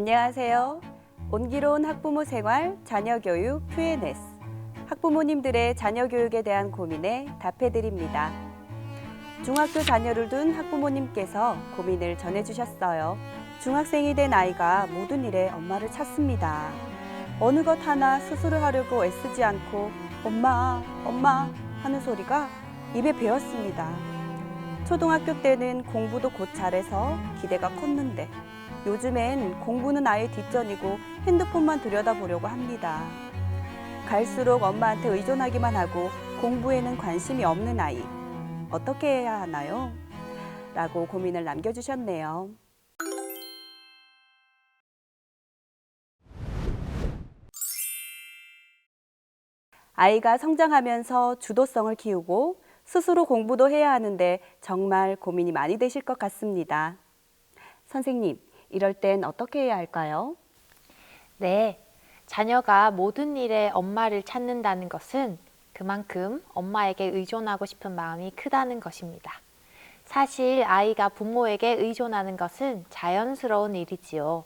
안녕하세요. 온기로운 학부모 생활, 자녀 교육 Q&S. 학부모님들의 자녀 교육에 대한 고민에 답해 드립니다. 중학교 자녀를 둔 학부모님께서 고민을 전해 주셨어요. 중학생이 된 아이가 모든 일에 엄마를 찾습니다. 어느 것 하나 스스로 하려고 애쓰지 않고 엄마, 엄마 하는 소리가 입에 배었습니다. 초등학교 때는 공부도 곧 잘해서 기대가 컸는데 요즘엔 공부는 아예 뒷전이고 핸드폰만 들여다보려고 합니다. 갈수록 엄마한테 의존하기만 하고 공부에는 관심이 없는 아이. 어떻게 해야 하나요? 라고 고민을 남겨주셨네요. 아이가 성장하면서 주도성을 키우고 스스로 공부도 해야 하는데 정말 고민이 많이 되실 것 같습니다. 선생님, 이럴 땐 어떻게 해야 할까요? 네. 자녀가 모든 일에 엄마를 찾는다는 것은 그만큼 엄마에게 의존하고 싶은 마음이 크다는 것입니다. 사실 아이가 부모에게 의존하는 것은 자연스러운 일이지요.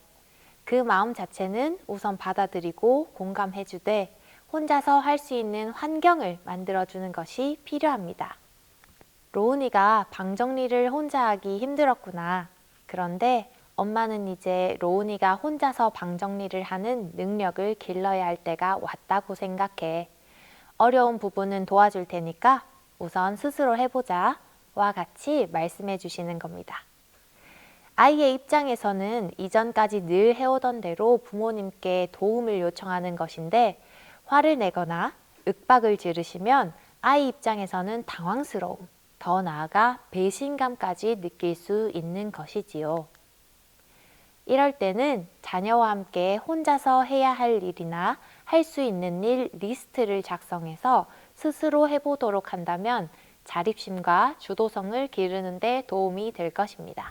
그 마음 자체는 우선 받아들이고 공감해 주되 혼자서 할 수 있는 환경을 만들어주는 것이 필요합니다. 로운이가 방 정리를 혼자 하기 힘들었구나. 그런데 엄마는 이제 로운이가 혼자서 방 정리를 하는 능력을 길러야 할 때가 왔다고 생각해. 어려운 부분은 도와줄 테니까 우선 스스로 해보자. 와 같이 말씀해 주시는 겁니다. 아이의 입장에서는 이전까지 늘 해오던 대로 부모님께 도움을 요청하는 것인데 화를 내거나 윽박을 지르시면 아이 입장에서는 당황스러움, 더 나아가 배신감까지 느낄 수 있는 것이지요. 이럴 때는 자녀와 함께 혼자서 해야 할 일이나 할 수 있는 일 리스트를 작성해서 스스로 해보도록 한다면 자립심과 주도성을 기르는 데 도움이 될 것입니다.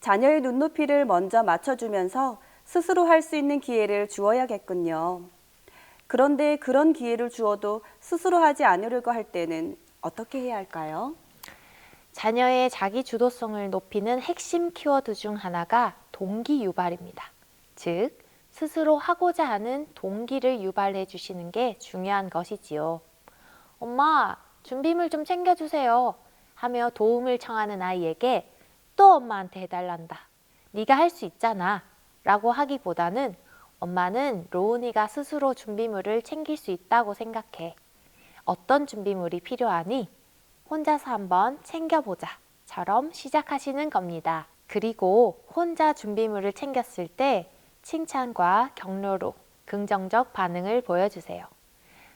자녀의 눈높이를 먼저 맞춰주면서 스스로 할 수 있는 기회를 주어야겠군요. 그런데 그런 기회를 주어도 스스로 하지 않으려고 할 때는 어떻게 해야 할까요? 자녀의 자기 주도성을 높이는 핵심 키워드 중 하나가 동기 유발입니다. 즉, 스스로 하고자 하는 동기를 유발해 주시는 게 중요한 것이지요. 엄마, 준비물 좀 챙겨주세요. 하며 도움을 청하는 아이에게 또 엄마한테 해달란다. 네가 할 수 있잖아. 라고 하기보다는 엄마는 로운이가 스스로 준비물을 챙길 수 있다고 생각해. 어떤 준비물이 필요하니? 혼자서 한번 챙겨보자. 처럼 시작하시는 겁니다. 그리고 혼자 준비물을 챙겼을 때 칭찬과 격려로 긍정적 반응을 보여주세요.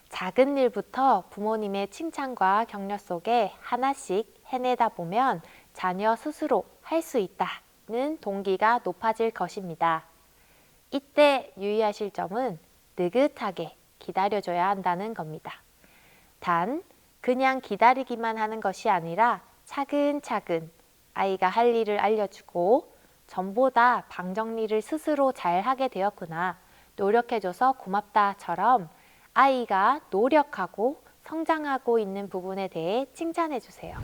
작은 일부터 부모님의 칭찬과 격려 속에 하나씩 해내다 보면 자녀 스스로 할 수 있다 는 동기가 높아질 것입니다. 이때 유의하실 점은 느긋하게 기다려줘야 한다는 겁니다. 단, 그냥 기다리기만 하는 것이 아니라 차근차근 아이가 할 일을 알려주고 전보다 방 정리를 스스로 잘 하게 되었구나. 노력해줘서 고맙다처럼 아이가 노력하고 성장하고 있는 부분에 대해 칭찬해 주세요.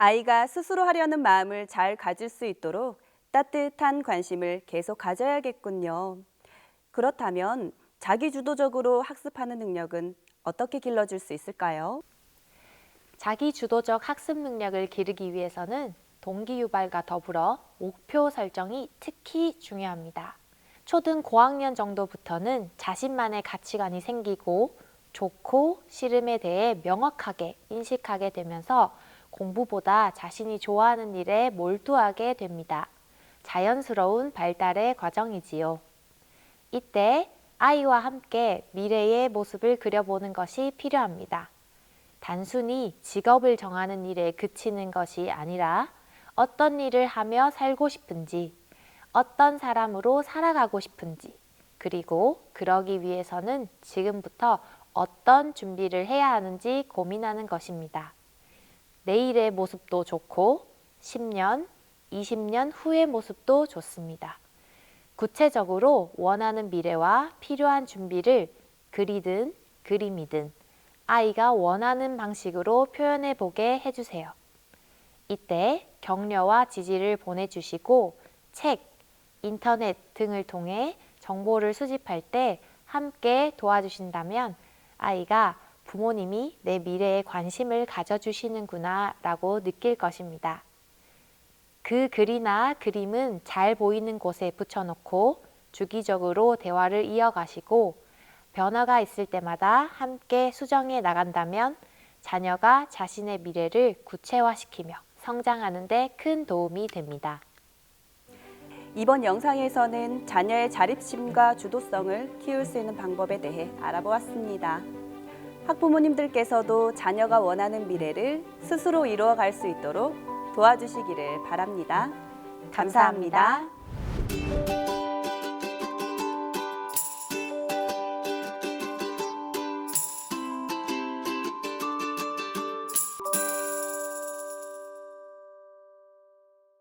아이가 스스로 하려는 마음을 잘 가질 수 있도록 따뜻한 관심을 계속 가져야겠군요. 그렇다면 자기 주도적으로 학습하는 능력은 어떻게 길러줄 수 있을까요? 자기 주도적 학습 능력을 기르기 위해서는 동기 유발과 더불어 목표 설정이 특히 중요합니다. 초등 고학년 정도부터는 자신만의 가치관이 생기고 좋고 싫음에 대해 명확하게 인식하게 되면서 공부보다 자신이 좋아하는 일에 몰두하게 됩니다. 자연스러운 발달의 과정이지요. 이때 아이와 함께 미래의 모습을 그려보는 것이 필요합니다. 단순히 직업을 정하는 일에 그치는 것이 아니라 어떤 일을 하며 살고 싶은지, 어떤 사람으로 살아가고 싶은지, 그리고 그러기 위해서는 지금부터 어떤 준비를 해야 하는지 고민하는 것입니다. 내일의 모습도 좋고 10년, 20년 후의 모습도 좋습니다. 구체적으로 원하는 미래와 필요한 준비를 글이든 그림이든 아이가 원하는 방식으로 표현해 보게 해주세요. 이때 격려와 지지를 보내주시고 책, 인터넷 등을 통해 정보를 수집할 때 함께 도와주신다면 아이가 부모님이 내 미래에 관심을 가져주시는구나 라고 느낄 것입니다. 그 글이나 그림은 잘 보이는 곳에 붙여놓고 주기적으로 대화를 이어가시고 변화가 있을 때마다 함께 수정해 나간다면 자녀가 자신의 미래를 구체화시키며 성장하는 데 큰 도움이 됩니다. 이번 영상에서는 자녀의 자립심과 주도성을 키울 수 있는 방법에 대해 알아보았습니다. 학부모님들께서도 자녀가 원하는 미래를 스스로 이루어갈 수 있도록 도와주시기를 바랍니다 감사합니다.